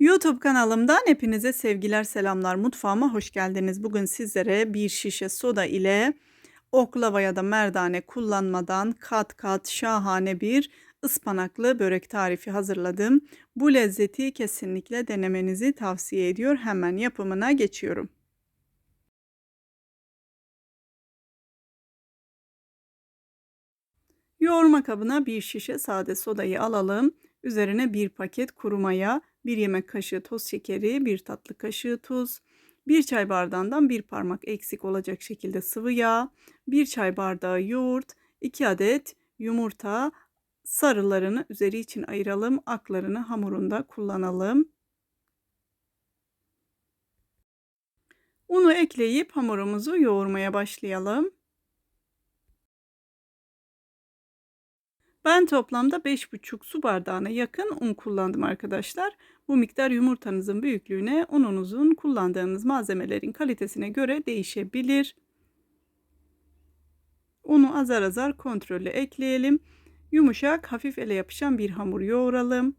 YouTube kanalımdan hepinize sevgiler selamlar mutfağıma hoş geldiniz. Bugün sizlere bir şişe soda ile oklava ya da merdane kullanmadan kat kat şahane bir ıspanaklı börek tarifi hazırladım. Bu lezzeti kesinlikle denemenizi tavsiye ediyor. Hemen yapımına geçiyorum. Yoğurma kabına bir şişe sade sodayı alalım. Üzerine bir paket kuru maya, bir yemek kaşığı toz şekeri, bir tatlı kaşığı tuz, bir çay bardağından bir parmak eksik olacak şekilde sıvı yağ, bir çay bardağı yoğurt, 2 adet yumurta, sarılarını üzeri için ayıralım, aklarını hamurunda kullanalım. Unu ekleyip hamurumuzu yoğurmaya başlayalım. Ben toplamda 5,5 su bardağına yakın un kullandım arkadaşlar. Bu miktar yumurtanızın büyüklüğüne, ununuzun kullandığınız malzemelerin kalitesine göre değişebilir. Unu azar azar kontrollü ekleyelim. Yumuşak, hafif ele yapışan bir hamur yoğuralım.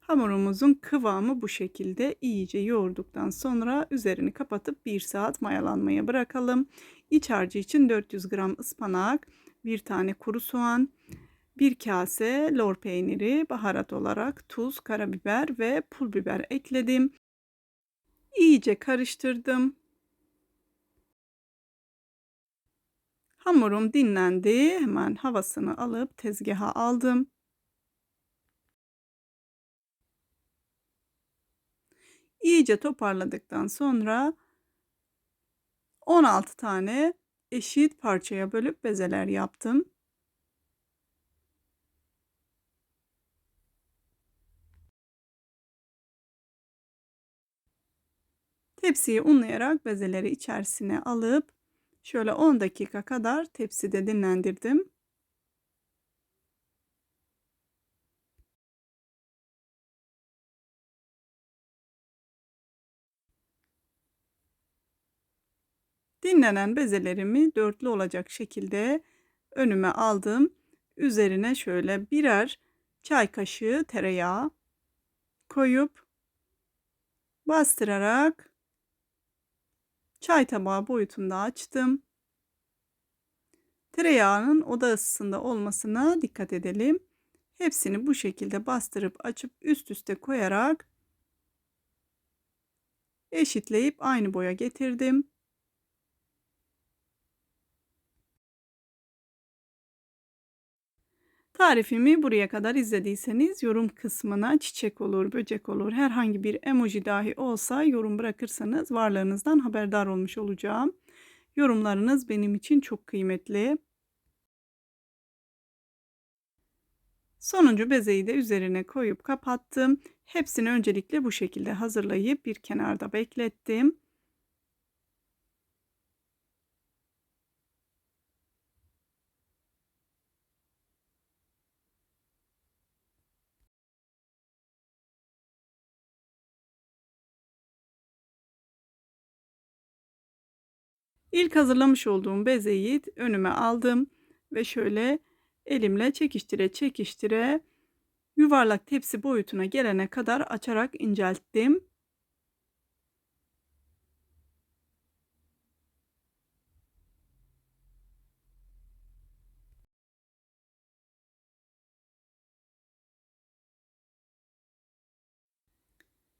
Hamurumuzun kıvamı bu şekilde iyice yoğurduktan sonra üzerini kapatıp 1 saat mayalanmaya bırakalım. İç harcı için 400 gram ıspanak, bir tane kuru soğan, bir kase lor peyniri, baharat olarak tuz, karabiber ve pul biber ekledim. İyice karıştırdım. Hamurum dinlendi. Hemen havasını alıp tezgaha aldım. İyice toparladıktan sonra 16 tane eşit parçaya bölüp bezeler yaptım. Tepsiyi unlayarak bezeleri içerisine alıp şöyle 10 dakika kadar tepside dinlendirdim. Dinlenen bezelerimi dörtlü olacak şekilde önüme aldım. Üzerine şöyle birer çay kaşığı tereyağı koyup bastırarak çay tabağı boyutunda açtım. Tereyağının oda ısısında olmasına dikkat edelim. Hepsini bu şekilde bastırıp açıp üst üste koyarak eşitleyip aynı boya getirdim. Tarifimi buraya kadar izlediyseniz yorum kısmına çiçek olur, böcek olur, herhangi bir emoji dahi olsa yorum bırakırsanız varlığınızdan haberdar olmuş olacağım. Yorumlarınız benim için çok kıymetli. Sonuncu bezeyi de üzerine koyup kapattım. Hepsini öncelikle bu şekilde hazırlayıp bir kenarda beklettim. İlk hazırlamış olduğum bezeyi önüme aldım ve şöyle elimle çekiştire çekiştire yuvarlak tepsi boyutuna gelene kadar açarak incelttim.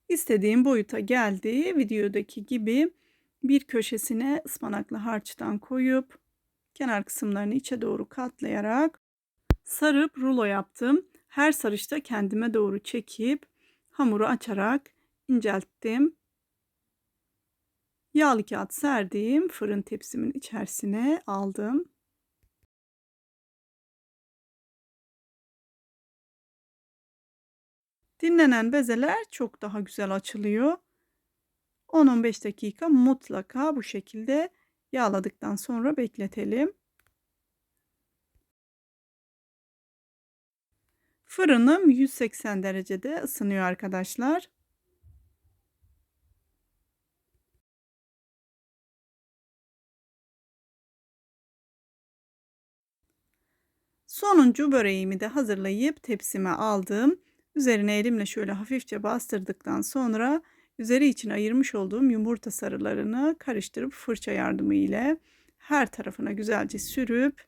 İstediğim boyuta geldi. Videodaki gibi bir köşesine ıspanaklı harçtan koyup kenar kısımlarını içe doğru katlayarak sarıp rulo yaptım. Her sarışta kendime doğru çekip hamuru açarak incelttim. Yağlı kağıt serdiğim fırın tepsimin içerisine aldım. Dinlenen bezeler çok daha güzel açılıyor. 10-15 dakika mutlaka bu şekilde yağladıktan sonra bekletelim. Fırınım 180 derecede ısınıyor arkadaşlar. Sonuncu böreğimi de hazırlayıp tepsime aldım. Üzerine elimle şöyle hafifçe bastırdıktan sonra üzeri için ayırmış olduğum yumurta sarılarını karıştırıp fırça yardımı ile her tarafına güzelce sürüp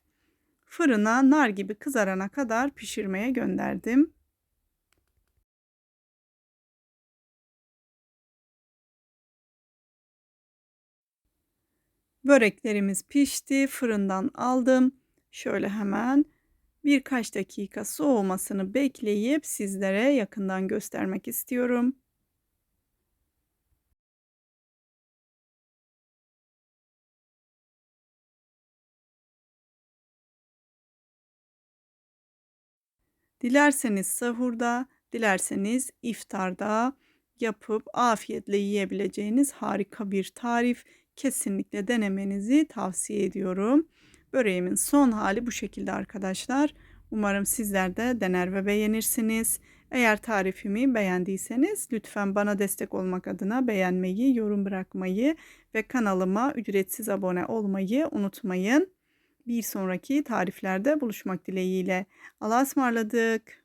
fırına nar gibi kızarana kadar pişirmeye gönderdim. Böreklerimiz pişti. Fırından aldım. Şöyle hemen birkaç dakika soğumasını bekleyip sizlere yakından göstermek istiyorum. Dilerseniz sahurda, dilerseniz iftarda yapıp afiyetle yiyebileceğiniz harika bir tarif. Kesinlikle denemenizi tavsiye ediyorum. Böreğimin son hali bu şekilde arkadaşlar. Umarım sizler de dener ve beğenirsiniz. Eğer tarifimi beğendiyseniz lütfen bana destek olmak adına beğenmeyi, yorum bırakmayı ve kanalıma ücretsiz abone olmayı unutmayın. Bir sonraki tariflerde buluşmak dileğiyle. Allah'a ısmarladık.